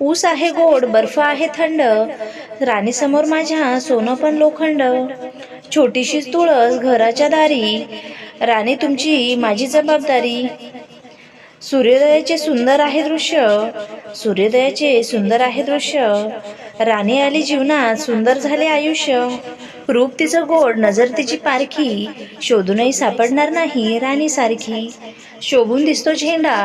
ऊस आहे गोड बर्फ आहे थंड. राणीसमोर माझ्या सोनं पण लोखंड. छोटीशी तुळस घराच्या दारी. राणी तुमची माझी जबाबदारी. सूर्योदयाचे सुंदर आहे दृश्य. सूर्योदयाचे सुंदर आहे दृश्य. राणी आली जीवनात सुंदर झाले आयुष्य. रूप तिचं गोड नजर तिची पारखी. शोधूनही सापडणार नाही राणी सारखी. शोभून दिसतो झेंडा.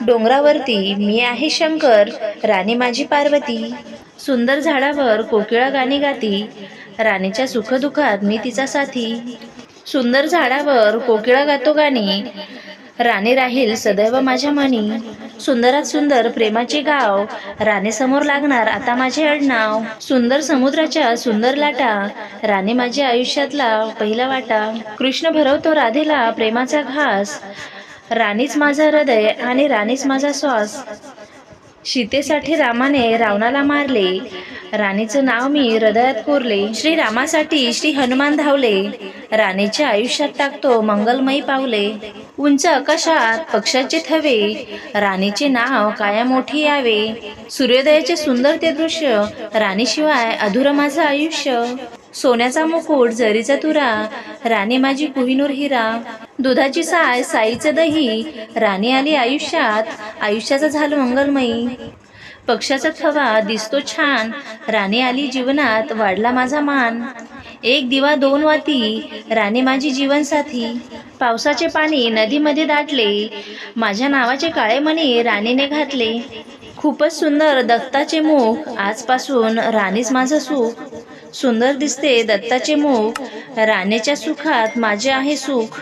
डोंगरावरती मी आहे शंकर राणी माझी पार्वती. सुंदर झाडावर कोकिळा गाणी गाती. राणीच्या सुखदुःखात मी तिचा साथी. सुंदर झाडावर कोकिळा गातो गाणी. राणी राहील सदैव माझ्या मनी. सुंदरात सुंदर प्रेमाचे गाव. राणीसमोर लागणार आता माझे आडनाव सुंदर समुद्राच्या सुंदर लाटा. राणी माझ्या आयुष्यातला पहिला वाटा. कृष्ण भरवतो राधेला प्रेमाचा घास. राणीच माझा हृदय आणि राणीच माझा श्वास. सीतेसाठी रामाने रावणाला मारले. राणीचं नाव मी हृदयात कोरले. श्री रामासाठी श्री हनुमान धावले. राणीच्या आयुष्यात टाकतो मंगलमयी पावले. उंच आकाशात पक्षाचे थवे राणीचे नाव काया मोठी यावे. सूर्योदयाचे सुंदर ते दृश्य. राणीशिवाय अधुरं माझं आयुष्य. सोन्याचा मुकुट जरीचा तुरा. राणी माझी कुहिनूर हिरा. दुधाची साय साईचं दही राणी आली आयुष्यात आयुष्याचं झालं मंगलमयी. पक्षाचा थवा दिसतो छान राणी आली जीवनात वाढला माझा मान. एक दिवा दोन वाती राणी माझी जीवनसाथी. पावसाचे पाणी नदीमध्ये दाटले माझ्या नावाचे काळे मणी राणीने घातले. खूपच सुंदर दत्ताचे मुख आजपासून राणीच माझं सुख. सुंदर दिसते दत्ताचे मुख राणीच्या सुखात माझे आहे सुख.